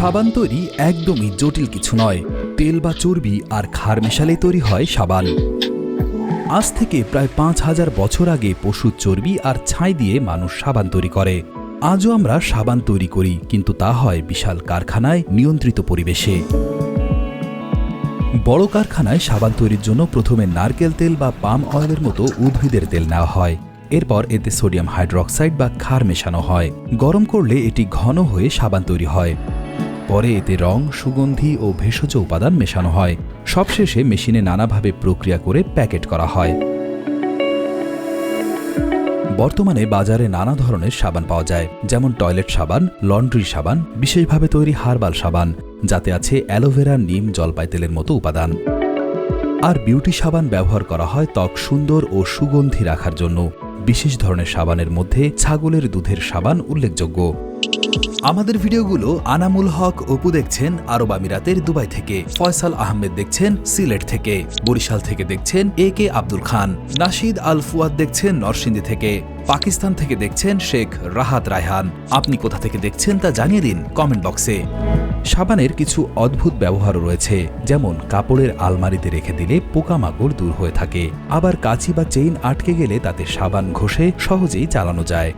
সাবান তৈরি একদমই জটিল কিছু নয়। তেল বা চর্বি আর খার মেশালে তৈরি হয় সাবান। আজ থেকে প্রায় পাঁচ হাজার বছর আগে পশুর চর্বি আর ছাই দিয়ে মানুষ সাবান তৈরি করে। আজও আমরা সাবান তৈরি করি, কিন্তু তা হয় বিশাল কারখানায় নিয়ন্ত্রিত পরিবেশে। বড় কারখানায় সাবান তৈরির জন্য প্রথমে নারকেল তেল বা পাম অয়েলের মতো উদ্ভিদের তেল নেওয়া হয়। এরপর এতে সোডিয়াম হাইড্রক্সাইড বা ক্ষার মেশানো হয়। গরম করলে এটি ঘন হয়ে সাবান তৈরি হয়। পরে এতে রং, সুগন্ধি ও ভেষজ উপাদান মেশানো হয়। সবশেষে মেশিনে নানাভাবে প্রক্রিয়া করে প্যাকেট করা হয়। বর্তমানে বাজারে নানা ধরনের সাবান পাওয়া যায়, যেমন টয়লেট সাবান, লন্ড্রি সাবান, বিশেষভাবে তৈরি হার্বাল সাবান, যাতে আছে অ্যালোভেরা, নিম জলপাই তেলের মতো উপাদান। আর বিউটি সাবান ব্যবহার করা হয় ত্বক সুন্দর ও সুগন্ধি রাখার জন্য। বিশেষ ধরনের সাবানের মধ্যে ছাগলের দুধের সাবান উল্লেখযোগ্য। আমাদের ভিডিওগুলো আনামুল হক অপু দেখছেন, আরব আমিরাতের দুবাই থেকে। ফয়সাল আহমেদ দেখছেন, সিলেট থেকে। বরিশাল থেকে দেখছেন এ কে আব্দুল খান। নাশিদ আল ফুয়াদ দেখছেন নরসিংদী থেকে। পাকিস্তান থেকে দেখছেন শেখ রাহাত রায়হান। আপনি কোথা থেকে দেখছেন তা জানিয়ে দিন কমেন্ট বক্সে। সাবানের কিছু অদ্ভুত ব্যবহারও রয়েছে, যেমন কাপড়ের আলমারিতে রেখে দিলে পোকামাকড় দূর হয়ে থাকে। আবার কাঁচি বা চেইন আটকে গেলে তাতে সাবান ঘষে সহজেই চালানো যায়।